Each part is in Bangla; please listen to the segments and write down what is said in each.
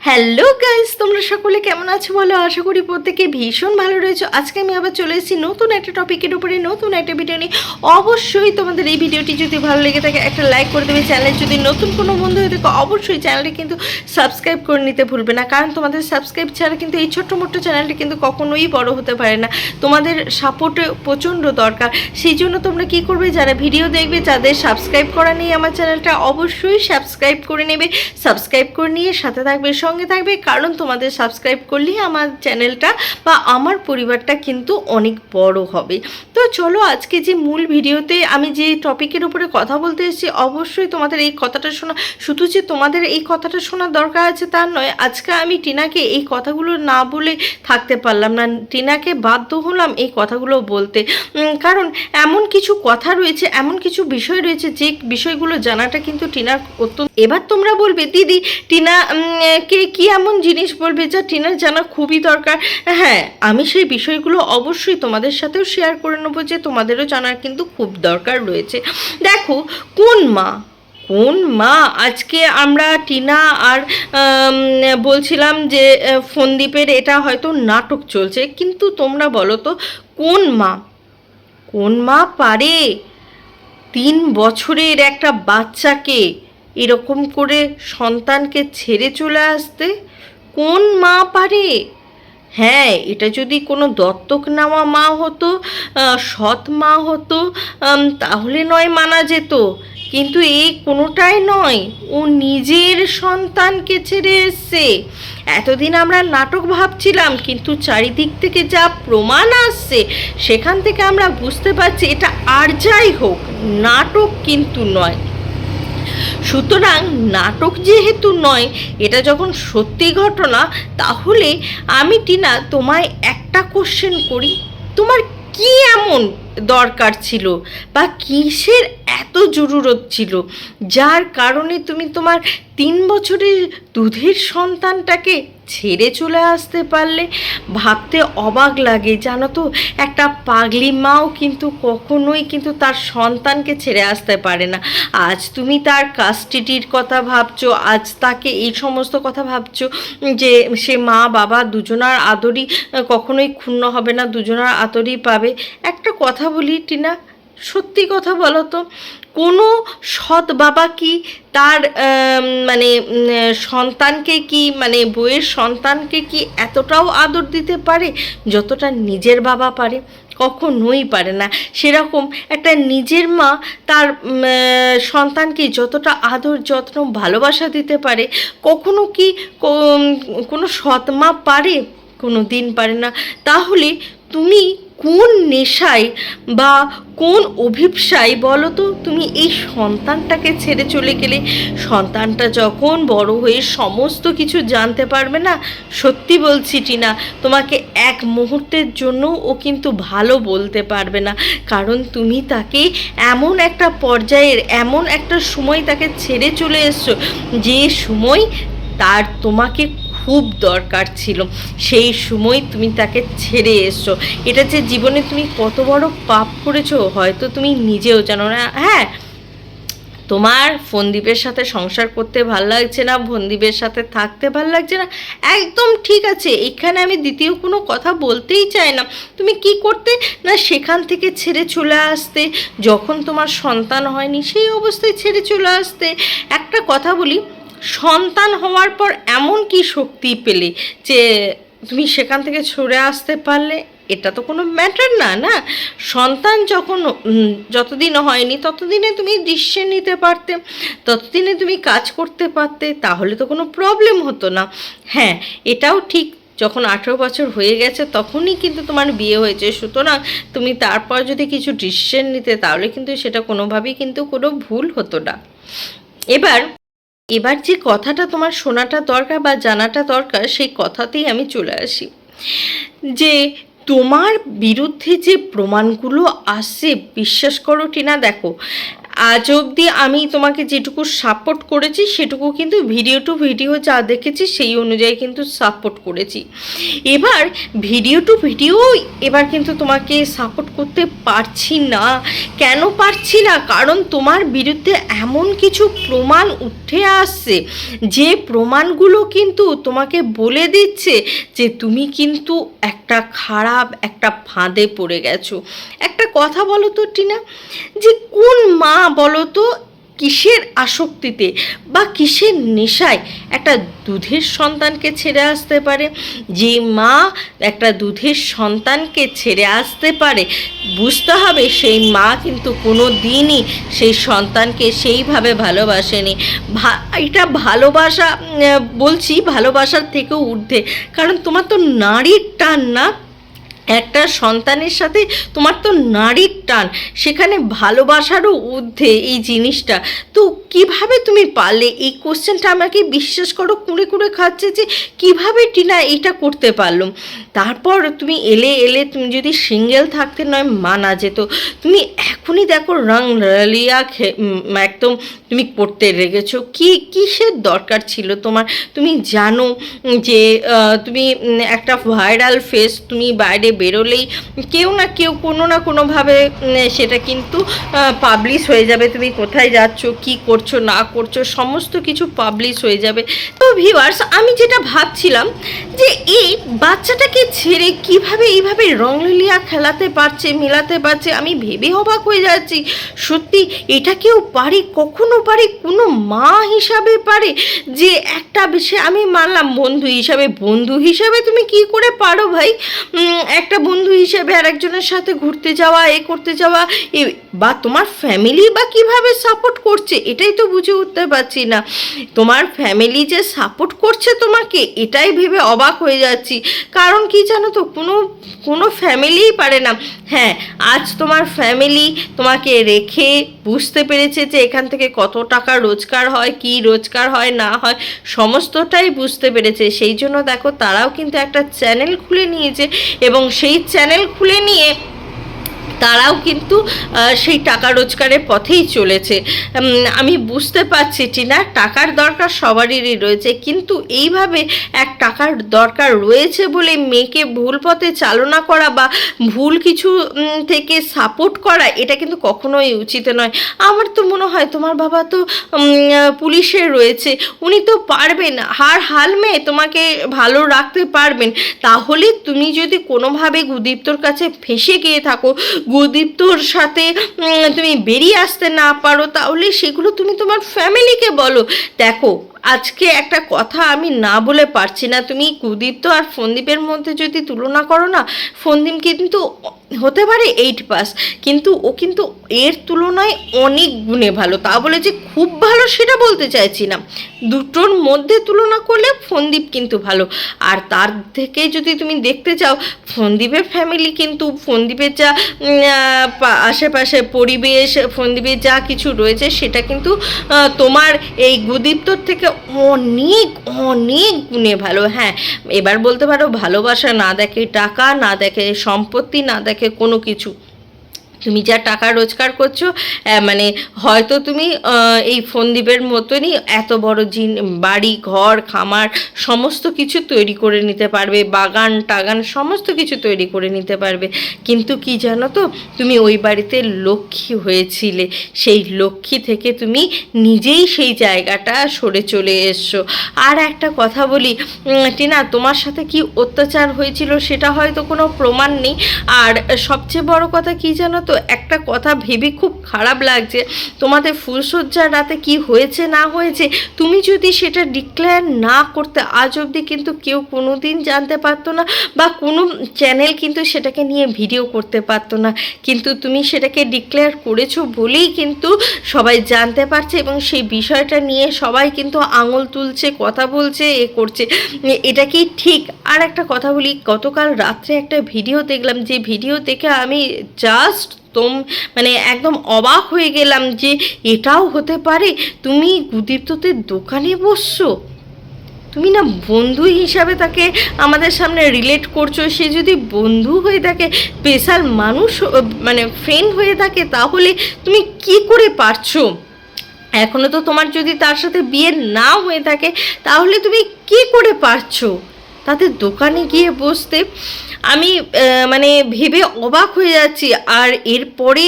হ্যালো গাইস তোমরা সকলে কেমন আছো বলো? আশা করি প্রত্যেকে ভীষণ ভালো রয়েছো। আজকে আমি আবার চলে এসেছি নতুন একটা টপিকের উপরে, নতুন একটা ভিডিও নিয়ে। অবশ্যই তোমাদের এই ভিডিওটি যদি ভালো লেগে থাকে, একটা লাইক করে দেবে। চ্যানেল যদি নতুন কোনো বন্ধু হয়ে থাকে, অবশ্যই চ্যানেলটি কিন্তু সাবস্ক্রাইব করে নিতে ভুলবে না। কারণ তোমাদের সাবস্ক্রাইব ছাড়া কিন্তু এই ছোট্ট মোট্ট চ্যানেলটি কিন্তু কখনোই বড় হতে পারে না। তোমাদের সাপোর্টে প্রচণ্ড দরকার। সেই জন্য তোমরা কি করবে? যারা ভিডিও দেখবে যাদের সাবস্ক্রাইব করা নেই আমার চ্যানেলটা অবশ্যই সাবস্ক্রাইব করে নেবে। সাবস্ক্রাইব করে নিয়ে সাথে থাকবে। সঙ্গে থাকবে। কারণ তোমাদের সাবস্ক্রাইব করলেই আমার চ্যানেলটা বা আমার পরিবারটা কিন্তু অনেক বড় হবে। তো চলো আজকে যে মূল ভিডিওতে আমি যে টপিকের উপরে কথা বলতে এসেছি অবশ্যই তোমাদের এই কথাটা শোনা শুধু যে তোমাদের এই কথাটা শোনার দরকার আছে তার নয় আজকে আমি টিনাকে এই কথাগুলো না বলে থাকতে পারলাম না। টিনাকে বাধ্য হলাম এই কথাগুলো বলতে। কারণ এমন কিছু কথা রয়েছে এমন কিছু বিষয় রয়েছে যে বিষয়গুলো জানাটা কিন্তু টিনার অত্যন্ত এবার তোমরা বলবে দিদি টিনা উম, কে কি এমন জিনিস বলবে যা টিনার জানা খুবই দরকার। হ্যাঁ আমি সেই বিষয়গুলো অবশ্যই তোমাদের সাথেও শেয়ার করে নেব যে তোমাদেরও জানার কিন্তু খুব দরকার রয়েছে। দেখো, কোন মা কোন মা? আজকে আমরা টিনা আর বলছিলাম যে ফন্দীপের এটা হয়তো নাটক চলছে, কিন্তু তোমরা বলো তো, কোন মা? কোন মা পারে? তিন বছরের একটা বাচ্চাকে এরকম করে সন্তানকে ছেড়ে চলে আসতে কোন মা পারে? হ্যাঁ এটা যদি কোনো দত্তক নেওয়া মা হতো সৎ মা হতো তাহলে নয় মানা যেত। কিন্তু এই কোনোটাই নয়। ও নিজের সন্তানকে ছেড়ে এসছে। এতদিন আমরা নাটক ভাবছিলাম, কিন্তু চারিদিক থেকে যা প্রমাণ আসছে, সেখান থেকে আমরা বুঝতে পারছি এটা আর যাই হোক, নাটক কিন্তু নয়। সুতরাং নাটক যেহেতু নয়, এটা যখন সত্যি ঘটনা, তাহলে আমি টিনা তোমায় একটা কোশ্চেন করি। তোমার কি এমন দরকার ছিল বা কিসের এত জরুরত ছিল, যার কারণে তুমি তোমার তিন বছরের দুধের সন্তানটাকে ছেড়ে চলে আসতে পারলে ভাবতে অবাক লাগে, জানো তো? একটা পাগলি মাও কিন্তু কখনোই কিন্তু তার সন্তানকে ছেড়ে আসতে পারে না। আজ তুমি তার কাস্টিডির কথা ভাবছ, আজ তাকে এই সমস্ত কথা ভাবছ যে সে মা, বাবা দুজনার আদরই কখনোই ক্ষুণ্ণ হবে না, দুজনার আদরই পাবে। একটা কথা বলি, টিনা সত্যি কথা বলো তো, কোনো সৎ বাবা কি তার মানে সন্তানকে কি মানে বইয়ের সন্তানকে কি এতটাও আদর দিতে পারে যতটা নিজের বাবা পারে? কখনোই পারে না। সেরকম একটা নিজের মা তার সন্তানকে যতটা আদর, যত্ন, ভালোবাসা দিতে পারে, কখনো কি কোনো সৎ মা পারে? কোনো দিন পারে না। তাহলে তুমি কোন নেশায় বা কোন অভিপ্সায় বলো তো, তুমি এই সন্তানটাকে ছেড়ে চলে গেলে? সন্তানটা যখন বড় হয়ে সমস্ত কিছু জানতে পারবে না? সত্যি বলছি, টিনা, তোমাকে এক মুহূর্তের জন্য ও কিন্তু ভালো বলতে পারবে না। কারণ তুমি তাকে এমন একটা পর্যায়ের, এমন একটা সময় তাকে ছেড়ে চলে এসছো। যে সময় তার তোমাকে খুব দরকার ছিল। সেই সময় তুমি তাকে ছেড়ে এসছো। এটা যে জীবনে তুমি কত বড় পাপ করেছ, হয়তো তুমি নিজেও জানো না। হ্যাঁ তোমার ফন্দীপের সাথে সংসার করতে ভালো লাগছে না, ফন্দীপের সাথে থাকতে ভালো লাগছে না, একদম ঠিক আছে। এখানে আমি দ্বিতীয় কোনো কথা বলতেই চাই না। তুমি কি করতে? না সেখান থেকে ছেড়ে চলে আসতে। যখন তোমার সন্তান হয়নি, সেই অবস্থায় ছেড়ে চলে আসতে। একটা কথা বলি সন্তান হওয়ার পর এমন কি শক্তি পেলে যে তুমি সেখান থেকে সরে আসতে পারলে? এটা তো কোনো ম্যাটার না না? সন্তান যখন যতদিন হয়নি, ততদিনে তুমি ডিসিশন নিতে পারতে, ততদিনে তুমি কাজ করতে পারতে, তাহলে তো কোনো প্রবলেম হতো না। হ্যাঁ এটাও ঠিক, যখন আঠেরো বছর হয়ে গেছে, তখনই কিন্তু তোমার বিয়ে হয়েছে। সুতরাং তুমি তারপর যদি কিছু ডিসিশন নিতে, তাহলে কিন্তু সেটা কোনোভাবেই কিন্তু কোনো ভুল হতো না। এবার এবার যে কথাটা তোমার শোনাটা দরকার বা জানাটা দরকার, সেই কথাতেই আমি চলে আসি। যে তোমার বিরুদ্ধে যে প্রমাণগুলো আসছে বিশ্বাস করো টিনা দেখো আজ অবধি আমি তোমাকে যেটুকু সাপোর্ট করেছি, সেটুকু কিন্তু ভিডিও টু ভিডিও যা দেখেছি, সেই অনুযায়ী কিন্তু সাপোর্ট করেছি। এবার ভিডিও টু ভিডিও এবার কিন্তু তোমাকে সাপোর্ট করতে পারছি না। কেন পারছি না? কারণ তোমার বিরুদ্ধে এমন কিছু প্রমাণ উঠে আসছে, যে প্রমাণগুলো কিন্তু তোমাকে বলে দিচ্ছে যে তুমি কিন্তু একটা খারাপ, একটা ফাঁদে পড়ে গেছো। একটা কথা বলো তো, টিনা, যে কোন মা বলো তো কিসের আসক্তিতে বা কিসের নেশায় একটা দুধের সন্তানকে ছেড়ে আসতে পারে? যে মা একটা দুধের সন্তানকে ছেড়ে আসতে পারে, বুঝতে হবে সেই মা কিন্তু কোনো দিনই সেই সন্তানকে সেইভাবে ভালোবাসেনি। ভা- এটা ভালোবাসা বলছি ভালোবাসার থেকেও ঊর্ধ্বে। কারণ তোমার তো নারীর টান না একটা সন্তানের সাথে তোমার তো নারীর টান, সেখানে ভালোবাসারও ঊর্ধ্বে এই জিনিসটা। তো কীভাবে তুমি পারলে? এই কোশ্চেনটা আমাকে বিশ্বাস করো, কুড়ে কুড়ে খাচ্ছে যে কীভাবে টিনা এইটা করতে পারলাম তারপর তুমি এলে এলে তুমি যদি সিঙ্গেল থাকতে নয়, মানা যেত। তুমি এখনই দেখো রং রালিয়া একদম তুমি করতে রেগেছো। কি, কিসের দরকার ছিল তোমার? তুমি জানো যে তুমি একটা ভাইরাল ফেস তুমি বাইরে বেরোলেই কেউ না কেউ কোনো না কোনোভাবে সেটা কিন্তু পাবলিশ হয়ে যাবে। তুমি কোথায় যাচ্ছ কি করছ না করছ সমস্ত কিছু পাবলিশ হয়ে যাবে। তো ভিউয়ার্স আমি যেটা ভাবছিলাম যে এই বাচ্চাটাকে ছেড়ে কীভাবে এইভাবে রংলিলিয়া খেলাতে পারছে মেলাতে পারছে আমি ভেবে অবাক হয়ে যাচ্ছি। সত্যি এটা কেউ পারে কখনো পারে কোনো মা হিসাবে পারে? যে একটা বিষয় আমি মানলাম বন্ধু হিসাবে। বন্ধু হিসাবে তুমি কি করে পারো ভাই? উম, একটা বন্ধু হিসেবে আর একজনের সাথে ঘুরতে যাওয়া এ করতে যাওয়া বা তোমার ফ্যামিলি বা কীভাবে সাপোর্ট করছে? এটাই তো বুঝে উঠতে পারছি না। তোমার ফ্যামিলি যে সাপোর্ট করছে তোমাকে, এটাই ভেবে অবাক হয়ে যাচ্ছি। কারণ কি জানো তো, কোনো কোনো ফ্যামিলিই পারে না। হ্যাঁ আজ তোমার ফ্যামিলি তোমাকে রেখে বুঝতে পেরেছে যে এখান থেকে কত টাকা রোজগার হয়, কি রোজগার হয়, না হয়, সমস্তটাই বুঝতে পেরেছে। সেই জন্য দেখো, তারাও কিন্তু একটা চ্যানেল খুলে নিয়েছে এবং সেই চ্যানেল খুলে নিয়ে তারাও কিন্তু সেই টাকা রোজগারের পথেই চলেছে। আমি বুঝতে পারছি, টিনা, টাকার দরকার সবারই রয়েছে, কিন্তু এইভাবে এক টাকার দরকার রয়েছে বলে মেয়েকে ভুল পথে চালনা করা বা ভুল কিছু থেকে সাপোর্ট করা, এটা কিন্তু কখনোই উচিত নয়। আমার তো মনে হয়, তোমার বাবা তো পুলিশে রয়েছে, উনি তো পারবেন, হার হাল মেয়ে তোমাকে ভালো রাখতে পারবেন। তাহলে তুমি যদি কোনোভাবে গুদীপ্তর কাছে ফেসে গিয়ে থাকো গুদীপ্তর সাথে তুমি বেরিয়ে আসতে না পারো তাহলে সেগুলো তুমি তোমার ফ্যামিলিকে বলো। দেখো আজকে একটা কথা আমি না বলে পারছি না। তুমি কুদীপ্ত আর ফন্দীপের মধ্যে যদি তুলনা করো না, ফন্দীপ কিন্তু হতে পারে এইট পাস কিন্তু ও কিন্তু এর তুলনায় অনেক গুণে ভালো। তা বলে যে খুব ভালো সেটা বলতে চাইছি না। দুটোর মধ্যে তুলনা করলে ফন্দীপ কিন্তু ভালো। আর তার থেকে যদি তুমি দেখতে চাও, ফন্দীপের ফ্যামিলি কিন্তু ফন্দীপের যা আশেপাশে পরিবেশ, ফন্দীপের যা কিছু রয়েছে, সেটা কিন্তু তোমার এই গুদীপ্তর থেকে অনেক অনেক গুণে ভালো। হ্যাঁ এবার বলতে পারো ভালোবাসা না দেখে টাকা, না দেখে সম্পত্তি, না দেখে কোনো কিছু। তুমি যা টাকা রোজগার করছ মানে হয়তো তুমি এই ফন্দীপের মতনই এত বড় জিন, বাড়ি, ঘর, খামার, সমস্ত কিছু তৈরি করে নিতে পারবে, বাগান, টাগান, সমস্ত কিছু তৈরি করে নিতে পারবে। কিন্তু কি জানো তো, তুমি ওই বাড়িতে লক্ষ্মী হয়েছিলে, সেই লক্ষ্মী থেকে তুমি নিজেই সেই জায়গাটা সরে চলে এসছো। আর একটা কথা বলি টিনা, তোমার সাথে কি অত্যাচার হয়েছিল সেটা হয়তো কোনো প্রমাণ নেই। আর সবচেয়ে বড় কথা কি জানো তো একটা কথা ভেবে খুব খারাপ লাগছে। তোমাদের ফুলসজ্জার রাতে কি হয়েছে, না হয়েছে? তুমি যদি সেটা ডিক্লেয়ার না করতে, আজ অবধি কিন্তু কেউ কোনো দিন জানতে পারতো না বা কোনো চ্যানেল কিন্তু সেটাকে নিয়ে ভিডিও করতে পারতো না। কিন্তু তুমি সেটাকে ডিক্লেয়ার করেছ বলেই কিন্তু সবাই জানতে পারছে এবং সেই বিষয়টা নিয়ে সবাই কিন্তু আঙুল তুলছে, কথা বলছে, এ করছে। এটা কি ঠিক? আর একটা কথা বলি, গতকাল রাত্রে একটা ভিডিও দেখলাম। যে ভিডিও দেখে আমি জাস্ট তোম মানে একদম অবাক হয়ে গেলাম যে এটাও হতে পারে। তুমি গুদীপ্তদের দোকানে বসছো। তুমি না বন্ধু হিসাবে তাকে আমাদের সামনে রিলেট করছ। সে যদি বন্ধু হয়ে থাকে স্পেশাল মানুষ মানে ফ্রেন্ড হয়ে থাকে, তাহলে তুমি কি করে পারছ? এখনও তো তোমার যদি তার সাথে বিয়ে না হয়ে থাকে, তাহলে তুমি কি করে পারছ? তাদের দোকানে গিয়ে বসতে আমি মানে ভেবে অবাক হয়ে যাচ্ছি। আর এরপরে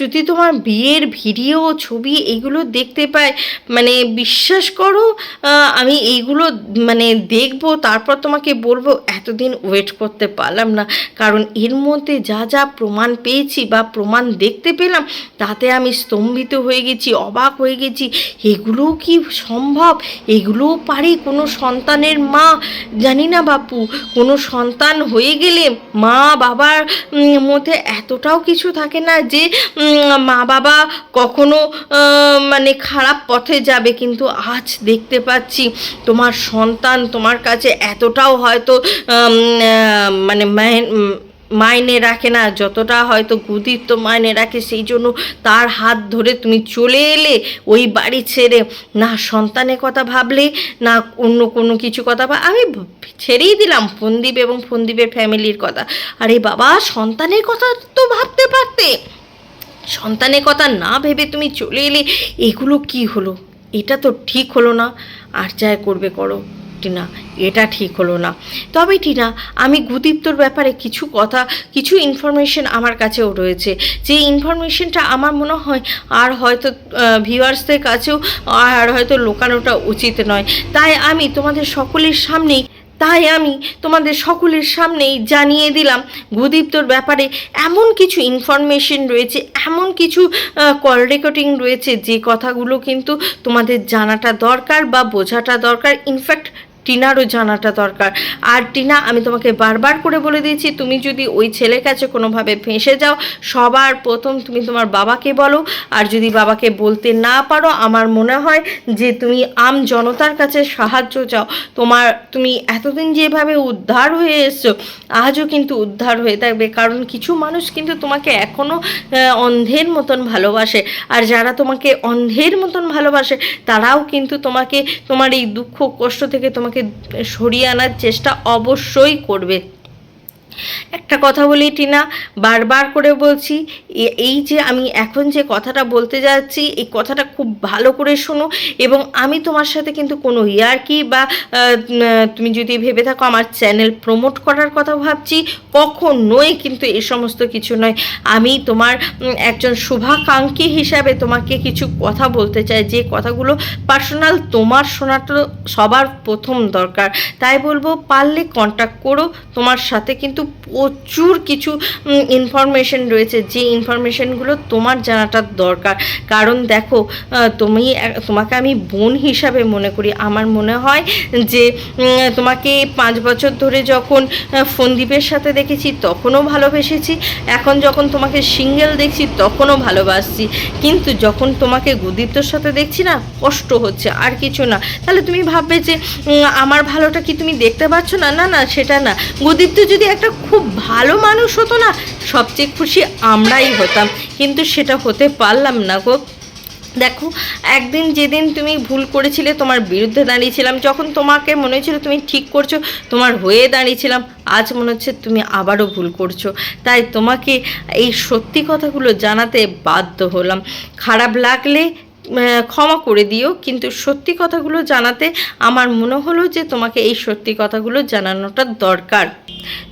যদি তোমার বিয়ের ভিডিও, ছবি এগুলো দেখতে পাই মানে বিশ্বাস করো আমি এইগুলো মানে দেখব, তারপর তোমাকে বলব, এতদিন ওয়েট করতে পারলাম না। কারণ এর মধ্যে যা যা প্রমাণ পেয়েছি বা প্রমাণ দেখতে পেলাম, তাতে আমি স্তম্ভিত হয়ে গেছি, অবাক হয়ে গেছি। এগুলোও কি সম্ভব? এগুলোও পারে কোনো সন্তানের মা জানি না বাপু, কোনো সন্তান হয়ে গেলে মা বাবার মধ্যে এতটাও কিছু থাকে না যে মা বাবা কখনো মানে খারাপ পথে যাবে। কিন্তু আজ দেখতে পাচ্ছি তোমার সন্তান তোমার কাছে এতটাও হয়তো মানে মাইনে রাখে না, যতটা হয়তো গুদিত্ব মাইনে রাখে, সেই জন্য তার হাত ধরে তুমি চলে এলে ওই বাড়ি ছেড়ে, না সন্তানের কথা ভাবলে, না অন্য কোনো কিছু কথা ভাব, আমি ছেড়েই দিলাম ফন্দীপ এবং ফন্দীপের ফ্যামিলির কথা। আরে বাবা, সন্তানের কথা তো ভাবতে পারতে। সন্তানের কথা না ভেবে তুমি চলে এলে, এগুলো কি হলো? এটা তো ঠিক হলো না। আর যাই করবে করো। টিনা, এটা ঠিক হলো না। তবে টিনা, আমি গুদীপ্তর ব্যাপারে কিছু কথা, কিছু ইনফরমেশন আমার কাছেও রয়েছে। যে ইনফরমেশনটা আমার মনে হয় আর হয়তো ভিউয়ার্সদের কাছেও আর হয়তো লোকানোটা উচিত নয়। তাই আমি তোমাদের সকলের সামনেই, তাই আমি তোমাদের সকলের সামনেই জানিয়ে দিলাম, গুদীপ্তর ব্যাপারে এমন কিছু ইনফরমেশন রয়েছে, এমন কিছু কল রেকর্ডিং রয়েছে, যে কথাগুলো কিন্তু তোমাদের জানাটা দরকার বা বোঝাটা দরকার। ইনফ্যাক্ট টিনারও জানাটা দরকার। আর টিনা, আমি তোমাকে বারবার করে বলে দিয়েছি, তুমি যদি ওই ছেলের কাছে কোনোভাবে ফেঁসে যাও, সবার প্রথম তুমি তোমার বাবাকে বলো। আর যদি বাবাকে বলতে না পারো, আমার মনে হয় যে তুমি আম জনতার কাছে সাহায্য চাও। তোমার, তুমি এতদিন যেভাবে উদ্ধার হয়ে এসছো, আজও কিন্তু উদ্ধার হয়ে থাকবে। কারণ কিছু মানুষ কিন্তু তোমাকে এখনও অন্ধের মতন ভালোবাসে। আর যারা তোমাকে অন্ধের মতন ভালোবাসে, তারাও কিন্তু তোমাকে, তোমার এই দুঃখ কষ্ট থেকে তোমাকে সরিয়ে আনার চেষ্টা অবশ্যই করবে। একটা কথা বলি, টিনা, বারবার করে বলছি এই যে আমি এখন যে কথাটা বলতে যাচ্ছি, এই কথাটা খুব ভালো করে শোনো এবং আমি তোমার সাথে কিন্তু কোনো ইয়ার্কি বা তুমি যদি ভেবে থাকো আমার চ্যানেল প্রমোট করার কথা ভাবছি, কখনোই কিন্তু এ সমস্ত কিছু নয়। আমি তোমার একজন শুভাকাঙ্ক্ষী হিসাবে তোমাকে কিছু কথা বলতে চাই, যে কথাগুলো পার্সোনাল তোমার শোনাটা সবার প্রথম দরকার। তাই বলব, পারলে কন্ট্যাক্ট করো, তোমার সাথে কিন্তু প্রচুর কিছু ইনফরমেশন রয়েছে যে ইনফরমেশনগুলো তোমার জানাটা দরকার। কারণ দেখো তুমি, তোমাকে আমি বোন হিসাবে মনে করি। আমার মনে হয় যে তোমাকে পাঁচ বছর ধরে যখন ফন্দীপের সাথে দেখেছি তখনও ভালোবেসেছি। এখন যখন তোমাকে সিঙ্গেল দেখছি তখনও ভালোবাসছি। কিন্তু যখন তোমাকে গুদীপ্তর সাথে দেখছি না, কষ্ট হচ্ছে, আর কিছু না। তাহলে তুমি ভাববে যে আমার ভালোটা কি তুমি দেখতে পাচ্ছ না? না না, সেটা না। গুদীপ্ত যদি একটা খুব ভালো মানুষ হতো না, সবচেয়ে খুশি আমরাই হতাম। কিন্তু সেটা হতে পারলাম না গো। দেখো, একদিন যেদিন তুমি ভুল করেছিলে, তোমার বিরুদ্ধে দাঁড়িয়েছিলাম, যখন তোমাকে মনে হয়েছিল তুমি ঠিক করছ, তোমার হয়ে দাঁড়িয়েছিলাম, আজ মনে হচ্ছে তুমি আবারও ভুল করছ। তাই তোমাকে এই সত্যি কথাগুলো জানাতে বাধ্য হলাম। খারাপ লাগলে ক্ষমা করে দিও। কিন্তু সত্যি কথাগুলো জানাতে আমার মনে হলো যে তোমাকে এই সত্যি কথাগুলো জানানোটা দরকার।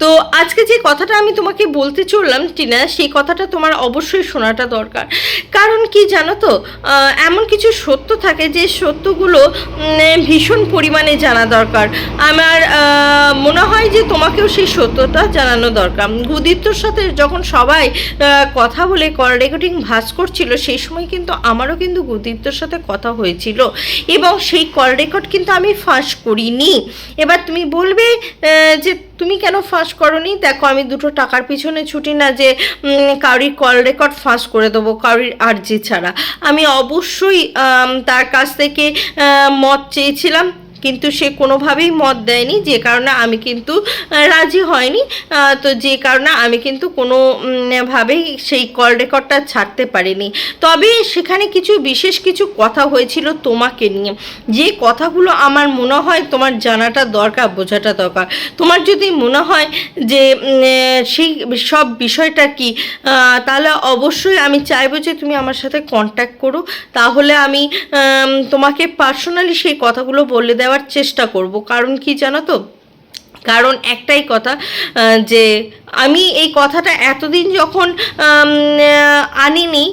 তো আজকে যে কথাটা আমি তোমাকে বলতে চললাম, টিনা, সেই কথাটা তোমার অবশ্যই শোনাটা দরকার। কারণ কি জানো তো এমন কিছু সত্য থাকে যে সত্যগুলো ভীষণ পরিমাণে জানা দরকার। আমার মনে হয় যে তোমাকেও সেই সত্যটা জানানো দরকার। গুদিত্বর সাথে যখন সবাই কথা বলে রেকর্ডিং ভাস করছিল সেই সময় কিন্তু আমারও কিন্তু গুদিত্বর সাথে কথা হয়েছিল এবং সেই কল রেকর্ড কিন্তু আমি ফাঁস করিনি। এবার তুমি বলবে যে তুমি কেন ফাঁস করনি? দেখো, আমি দুটো টাকার পিছনে ছুটি না যে কারোর কল রেকর্ড ফাঁস করে দেবো কারোর আর্জি ছাড়া। আমি অবশ্যই তার কাছ থেকে মত চেয়েছিলাম। কিন্তু সে কোনোভাবেই মত দেয়নি যে কারণে আমি কিন্তু রাজি হয়নি। তো যে কারণে আমি কিন্তু কোনো উম, ভাবেই সেই কল রেকর্ডটা ছাড়তে পারিনি। তবে সেখানে কিছু বিশেষ কিছু কথা হয়েছিল তোমাকে নিয়ে। যে কথাগুলো আমার মনে হয় তোমার জানাটা দরকার বোঝাটা দরকার। তোমার যদি মনে হয় যে সেই সব বিষয়টা কি তাহলে অবশ্যই আমি চাইব যে তুমি আমার সাথে কন্ট্যাক্ট করো। তাহলে আমি তোমাকে পার্সোনালি সেই কথাগুলো বলে দেওয়ার চেষ্টা করব। কারণ কি জানো তো? কারণ একটাই কথা যে আমি এই কথাটা এতদিন যখন আনিনি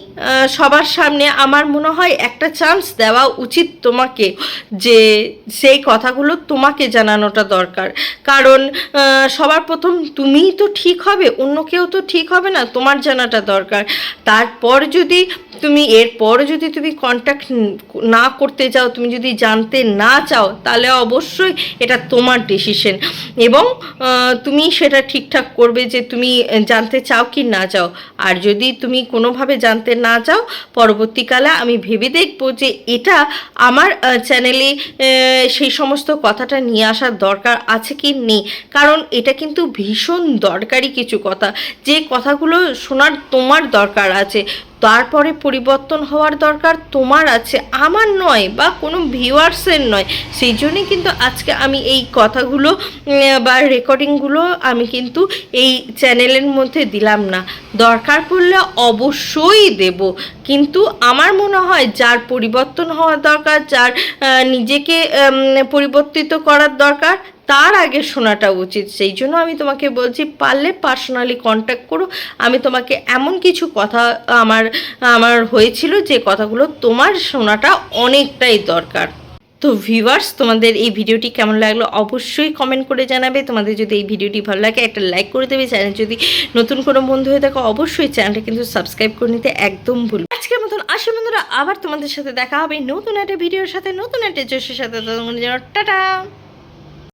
সবার সামনে, আমার মনে হয় একটা চান্স দেওয়া উচিত তোমাকে যে সেই কথাগুলো তোমাকে জানানোটা দরকার। কারণ সবার প্রথম তুমিই তো ঠিক হবে, অন্য কেউ তো ঠিক হবে না, তোমার জানাটা দরকার। তারপর যদি তুমি, এরপর যদি তুমি কন্ট্যাক্ট না করতে চাও তুমি যদি জানতে না চাও, তাহলে অবশ্যই এটা তোমার ডিসিশন এবং তুমি সেটা ঠিকঠাক করবে যে তুমি জানতে চাও কি না চাও। আর যদি তুমি কোনোভাবে জানতে না চাও, পরবর্তীকালে আমি ভেবে দেখব যে এটা আমার চ্যানেলে সেই সমস্ত কথাটা নিয়ে আসার দরকার আছে কি নেই। কারণ এটা কিন্তু ভীষণ দরকারি কিছু কথা। যে কথাগুলো শোনার তোমার দরকার আছে। তারপরে পরিবর্তন হওয়ার দরকার তোমার আছে, আমার নয় বা কোনো ভিউয়ার্সের নয়। সেই জন্যই কিন্তু আজকে আমি এই কথাগুলো বা রেকর্ডিংগুলো আমি কিন্তু এই চ্যানেলের মধ্যে দিলাম না। দরকার পড়লে অবশ্যই দেব। কিন্তু আমার মনে হয় যার পরিবর্তন হওয়ার দরকার, যার নিজেকে পরিবর্তিত করার দরকার তার আগে শোনাটা উচিত। সেই জন্য আমি তোমাকে বলছি, পারলে পার্সোনালি কন্ট্যাক্ট করো। আমি তোমাকে এমন কিছু কথা আমার আমার হয়েছিল যে কথাগুলো তোমার শোনাটা অনেকটাই দরকার। তো ভিউয়ার্স তোমাদের এই ভিডিওটি কেমন লাগল অবশ্যই কমেন্ট করে জানাবে। তোমাদের যদি এই ভিডিওটি ভালো লাগে, একটা লাইক করে দেবে। চ্যানেল যদি নতুন কোনো বন্ধু হয়ে থাকো, অবশ্যই চ্যানেলটা কিন্তু সাবস্ক্রাইব করে নিতে একদম ভুল আজকের মতন আসি বন্ধুরা, আবার তোমাদের সাথে দেখা হবে নতুন একটা ভিডিওর সাথে, নতুন একটা জোশের সাথে। টাটা!